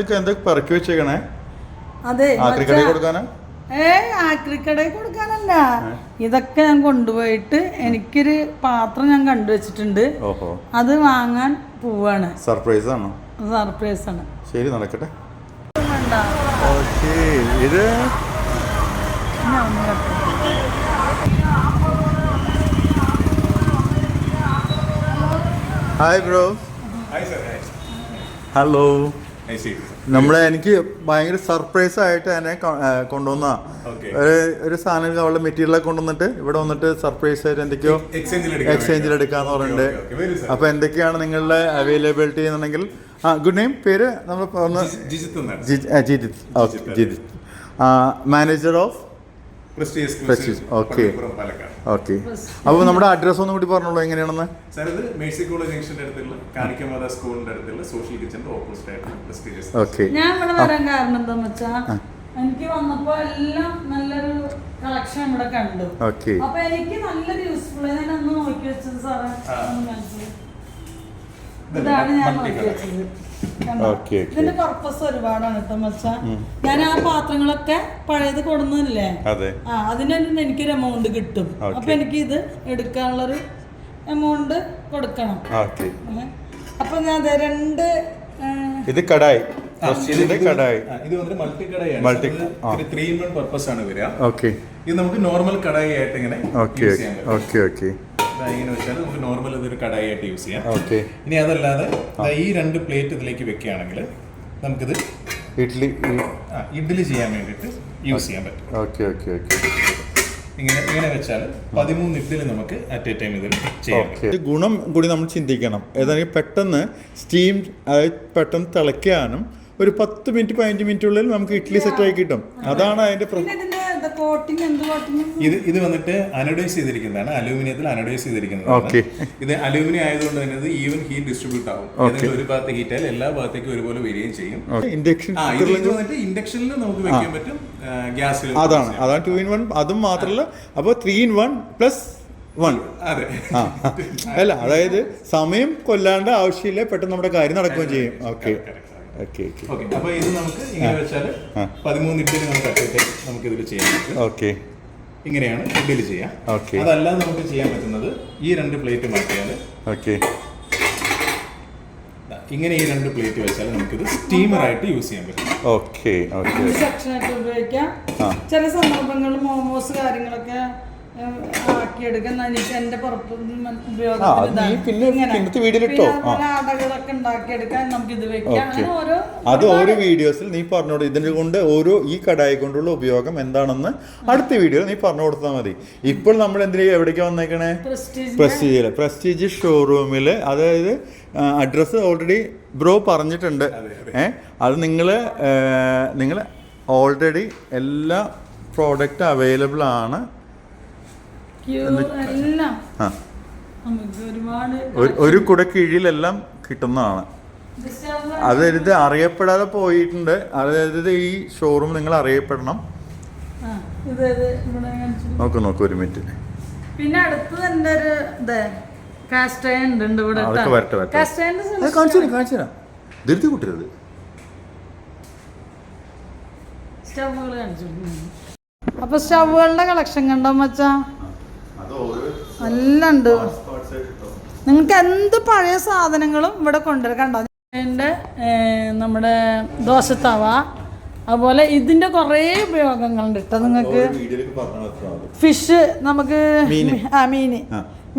ഇതൊക്കെ എന്തൊക്കെ പറക്കി വെച്ചേക്കണേ? അതെ ആക്രിക്കടയിൽ കൊടുക്കാനാ? ഏ ആക്രിക്കടയിൽ കൊടുക്കാനല്ല. ഇതൊക്കെ ഞാൻ കൊണ്ടുപോയിട്ട് എനിക്കൊരു പാത്രം ഞാൻ കണ്ടുവച്ചിട്ടുണ്ട് ഓഹോ. അത് വാങ്ങാൻ പോവാണ്. സർപ്രൈസ് ആണോ സർപ്രൈസ് ആണ് ശരി നടക്കട്ടെ ഇത്? Hi bro. ഹലോ. നമ്മളെ എനിക്ക് ഭയങ്കര സർപ്രൈസ് ആയിട്ട് എന്നെ കൊണ്ടുവന്ന ഒരു ഒരു സാധനം അവളുടെ മെറ്റീരിയലൊക്കെ കൊണ്ടുവന്നിട്ട് ഇവിടെ വന്നിട്ട് സർപ്രൈസ് ആയിട്ട് എന്തൊക്കെയോ എക്സ്ചേഞ്ചിൽ? എടുക്കാന്ന് പറഞ്ഞിട്ട്. അപ്പൊ എന്തൊക്കെയാണ് നിങ്ങളുടെ അവൈലബിലിറ്റി എന്നുണ്ടെങ്കിൽ? ആ ഗുഡ് നെയിം പേര് നമ്മൾ Jijith Jiji- Jijith okay Jijith Jijith. Manager of Palakkad. Okay അപ്പോൾ നമ്മുടെ അഡ്രസ് ഒന്നും കൂടി പറഞ്ഞോളൂ എങ്ങനെയാണെന്ന്? സാർ ഇത് മേഴ്സി കോളേജ് ജംഗ്ഷന്റെ അടുത്തുള്ള കാണിക്കമാത സ്കൂളിന്റെ അടുത്തുള്ള സോഷ്യൽ കിച്ചന്റെ ഓപ്പോസിറ്റ് ആയിട്ട് പ്രസ്റ്റീജിയസ് ഓക്കെ ഞാൻ ഇവിടെ വരാൻ കാരണം എന്താന്ന് വെച്ചാൽ എനിക്ക് വന്നപ്പോ എല്ലാം നല്ലൊരു കളക്ഷൻ ഇവിടെ കണ്ടു. ഓക്കെ അപ്പൊ എനിക്ക് നല്ലൊരു യൂസ്ഫുൾ ഞാൻ അന്ന് നോക്കി വെച്ചത് സാറേ കാണിച്ചേ. ഇതാണ് ഞാൻ നോക്കി വെച്ചത്? Okay, okay. ഇതിന്റെ പർപ്പസ് ഒരുപാടാണ് കേട്ടോ മച്ചാ. ഞാൻ ആ പാത്രങ്ങളൊക്കെ പഴയത് കൊടുന്നില്ലേ അതെ. ആ അതിന് എനിക്കൊരു എമൗണ്ട് കിട്ടും. അപ്പൊ എനിക്ക് ഇത് എടുക്കാനുള്ളൊരു എമൗണ്ട് കൊടുക്കണം. അപ്പൊ ഞാൻ അതെ രണ്ട് ഇത് കടായി. പ്രസ്റ്റീജിന്റെ കടായി. ഇത് വന്നിട്ട് multi കടായാണ് multi. Three in one purpose ആണ് വരിക. ഓക്കെ. ഇത് നമുക്ക് നോർമൽ കടായി ആയിട്ട് ഇങ്ങനെ ഓക്കെ ഓക്കെ ഓക്കെ. ദാ ഇങ്ങനെ വെച്ചാൽ നമുക്ക് നോർമൽ ഇതൊരു കടായി ആയിട്ട് യൂസ് ചെയ്യാം. ഓക്കെ ഇനി അതല്ലാതെ ഈ രണ്ട് പ്ലേറ്റ് ഇതിലേക്ക് വെക്കുകയാണെങ്കിൽ നമുക്കിത് ഇഡ്ലി ആ, ഇഡ്ഡലി ചെയ്യാൻ വേണ്ടിയിട്ട് യൂസ് ചെയ്യാൻ പറ്റും. ഓക്കെ ഓക്കെ ഓക്കെ ഇങ്ങനെ ഇങ്ങനെ വെച്ചാൽ പതിമൂന്ന് ഇഡ്ഡലി നമുക്ക് അറ്റ് എ ടൈം ഇതിൽ ചെയ്യാം ഗുണം കൂടി നമ്മൾ ചിന്തിക്കണം. ഏതാണെങ്കിൽ പെട്ടെന്ന് സ്റ്റീം അതായത് പെട്ടെന്ന് തിളയ്ക്കാനും ഒരു പത്ത് മിനിറ്റ് പതിനഞ്ച് മിനിറ്റുള്ളിൽ നമുക്ക് ഇഡ്ഡലി സെറ്റ് ആയി കിട്ടും. അതാണ് അതിന്റെ പ്ര- ഇത് ഇത് വന്നിട്ട് അനഡൈസ് ചെയ്തിരിക്കുന്നതാണ്. അലൂമിനിയത്തിൽ അനഡൈസ് ചെയ്തിരിക്കുന്നതാണ്. ഇത് അലൂമിനിയം ആയതുകൊണ്ട് തന്നെ ഇത് ഈവൻ ഹീറ്റ് ഡിസ്ട്രിബ്യൂട്ട് ആവും. ഏതെങ്കിലും ഒരു ഭാഗത്ത് ഹീറ്റ് ആയാലും എല്ലാ ഭാഗത്തേക്കും ഒരുപോലെ വരികയും ചെയ്യും. ഇൻഡക്ഷൻ ഇത് വന്നിട്ട് ഇൻഡക്ഷനിൽ നമുക്ക് വെക്കാൻ പറ്റും ഗ്യാസിൽ അതാണ്. അതാണ് ടു ഇൻ വൺ അതും മാത്രമല്ല അപ്പോൾ three in one plus one ആ. അല്ല അതായത് സമയം കൊല്ലാണ്ട് ആവശ്യമില്ല പെട്ടെന്ന് നമ്മുടെ കാര്യം നടക്കുകയും ചെയ്യും. Okay okay okay. ഓക്കെ അപ്പൊ ഇത് നമുക്ക് ഇങ്ങനെ വെച്ചാൽ. പതിമൂന്ന് ഇഡ്ഡലി നമുക്ക് അട്ടിട്ട് നമുക്ക് ഇതിൽ ചെയ്യാൻ പറ്റും ഓക്കെ. ഇങ്ങനെയാണ് ഇഡ്ഡലി ചെയ്യാം. ഓക്കെ. അതല്ലാതെ നമുക്ക് ചെയ്യാൻ പറ്റുന്നത് ഈ രണ്ട് പ്ലേറ്റ് മാറ്റിയാൽ ഓക്കെ. ഇങ്ങനെ ഈ രണ്ട് പ്ലേറ്റ് വെച്ചാൽ നമുക്കിത് സ്റ്റീമർ ആയിട്ട് യൂസ് ചെയ്യാൻ പറ്റും. ഓക്കെ ഓക്കെ സെക്ഷനായിട്ട് ഉപയോഗിക്കാം. ചില സന്ദർഭങ്ങളിൽ മോമോസ് കാര്യങ്ങളൊക്കെ എനിക്ക് എന്റെ പുറത്ത് ഉണ്ടാക്കിയെടുക്കാൻ നമുക്ക് ഇത് വെക്കാം. അങ്ങനെ ഓരോ അത് ഓരോ വീഡിയോസിൽ നീ പറഞ്ഞോ ഇതിനെ കൊണ്ട് ഓരോ ഈ കടായി കൊണ്ടുള്ള ഉപയോഗം എന്താണെന്ന് അടുത്ത വീഡിയോയിൽ നീ പറഞ്ഞു കൊടുത്താൽ മതി. ഇപ്പോൾ നമ്മൾ എന്തിനാ എവിടേക്ക് വന്നേക്കണേ? പ്രസ്റ്റീജ് പ്രസ്റ്റീജിൽ പ്രസ്റ്റീജ് ഷോറൂമിൽ അതായത് അഡ്രസ് ഓൾറെഡി ബ്രോ പറഞ്ഞിട്ടുണ്ട്. ഏ അത് നിങ്ങൾ നിങ്ങൾ ഓൾറെഡി എല്ലാ പ്രോഡക്റ്റ് അവൈലബിൾ ആണ് എല്ലാം ആ നമുക്ക് ഒരുപാട് ഒരു- കുട കീഴിലെല്ലാം കിട്ടുന്നതാണ്. അതായത് അറിയപ്പെടാതെ പോയിട്ടുണ്ട്. അതായത് ഈ ഷോറൂം നിങ്ങൾ അറിയപ്പെടണം. നോക്ക് നോക്ക് ഒരു മിനിറ്റ് പിന്നെ അടുത്ത് ഒരു ഇത്. ധൃതി കൂട്ടരുത്. അപ്പൊ സ്റ്റവുകളുടെ കളക്ഷൻ കണ്ടോ മച്ചാ? എല്ലാം ഉണ്ട് നിങ്ങൾക്ക് എന്ത് പഴയ സാധനങ്ങളും ഇവിടെ കൊണ്ടുവരാം. കണ്ടോ? എന്റെ നമ്മുടെ ദോശത്തവ അതുപോലെ ഇതിന്റെ കുറേ ഉപയോഗങ്ങളുണ്ട് കേട്ടോ നിങ്ങൾക്ക്. വീഡിയോയിലേക്ക് പറഞ്ഞു മാത്രം ഫിഷ് നമുക്ക് ആ മീന്.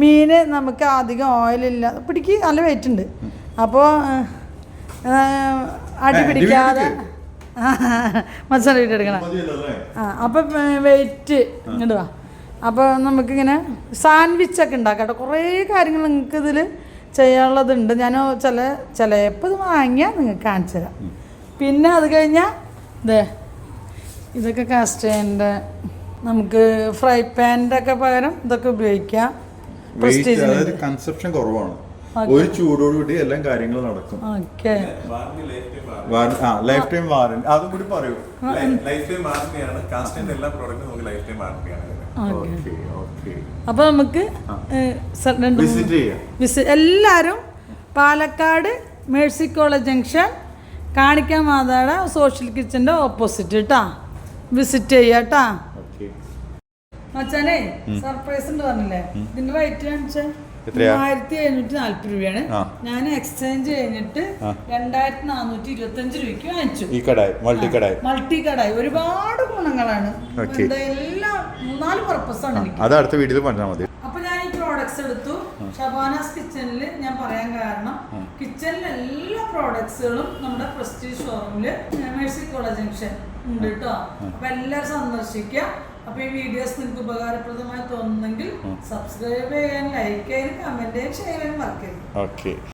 മീന് നമുക്ക് അധികം ഓയിലില്ല പിടിക്ക് നല്ല വെയിറ്റ് ഉണ്ട്. അപ്പോൾ അടി പിടിക്കാതെ മസാല അല്ലേ? ആ അപ്പം വെയിറ്റ് ഇടുക അപ്പോൾ നമുക്കിങ്ങനെ സാൻഡ്വിച്ചൊക്കെ ഉണ്ടാക്കാം കേട്ടോ കുറേ കാര്യങ്ങൾ നിങ്ങൾക്ക് ഇതിൽ ചെയ്യാനുള്ളതുണ്ട്. ഞാൻ ചില ചിലപ്പോൾ ഇത് വാങ്ങിയാൽ നിങ്ങൾക്ക് കാണിച്ചു തരാം. പിന്നെ അത് കഴിഞ്ഞാൽ ഇതേ ഇതൊക്കെ കാസ്റ്റേന്റെ നമുക്ക് ഫ്രൈ പാനിന്റെ ഒക്കെ പകരം ഇതൊക്കെ ഉപയോഗിക്കാം. പ്രസ്റ്റീജിന് കൺസെപ്ഷൻ കുറവാണ്. ഒരു ചൂടോടുകൂടി എല്ലാം കാര്യങ്ങൾ നടക്കും. ഓക്കെ. വാറണ്ടി ലൈഫ് ടൈം വാറ- ആ ലൈഫ് ടൈം വാറണ്ടി അതും കൂടി പറയൂ. ലൈഫ് ടൈം വാറന്റിയാണ് കാസ്റ്റിന്റെ എല്ലാ പ്രോഡക്റ്റും നമുക്ക് ലൈഫ് ടൈം വാറന്റിയാണ് അപ്പൊ ഓക്കെ ഓക്കെ. അപ്പോൾ നമുക്ക് എല്ലാരും പാലക്കാട് മേഴ്സി കോളേജ് ജംഗ്ഷൻ കാണിക്കാൻ മാതാടെ സോഷ്യൽ കിച്ചന്റെ ഓപ്പോസിറ്റ് കേട്ടാ വിസിറ്റ് ചെയ്യാട്ടാ മച്ചാനെ സർപ്രൈസ് ഉണ്ട് പറഞ്ഞില്ലേ? ഇതിന്റെ റേറ്റ് കാണിച്ചേ. ആയിരത്തി എഴുന്നൂറ്റി നാല്പത് രൂപയാണ് ഞാൻ എക്സ്ചേഞ്ച് കഴിഞ്ഞിട്ട് രണ്ടായിരത്തി നാനൂറ്റി ഇരുപത്തി അഞ്ച് രൂപയ്ക്ക് വാങ്ങിച്ചു. ഈ കടായി മൾട്ടി കടായി മൾട്ടി കടായി ഒരുപാട് ഗുണങ്ങളാണ്. എല്ലാം മൂന്നാൽ പർപ്പസ് ആണ് അത് അടുത്ത വീട്ടിൽ പറഞ്ഞാൽ മതി. അപ്പൊ ഞാൻ ഈ പ്രോഡക്ട്സ് എടുത്തു. ഷബാനാസ് കിച്ചണിൽ ഞാൻ പറയാൻ കാരണം കിച്ചണിലെ എല്ലാ പ്രോഡക്ട്സുകളും നമ്മുടെ പ്രസ്റ്റീജ് ഷോറൂമിൽ മേഴ്സി കോളേജ് ജംഗ്ഷൻ ഉണ്ട് കേട്ടോ അപ്പൊ എല്ലാവരും സന്ദർശിക്കുക. അപ്പൊ ഈ വീഡിയോസ് നിങ്ങൾക്ക് ഉപകാരപ്രദമായി തോന്നുന്നെങ്കിൽ സബ്സ്ക്രൈബ് ചെയ്യാൻ ലൈക്ക് ചെയ്യാനും കമന്റ് ചെയ്യാൻ ഷെയർ ചെയ്യാനും മറക്കരുത്. ഓക്കെ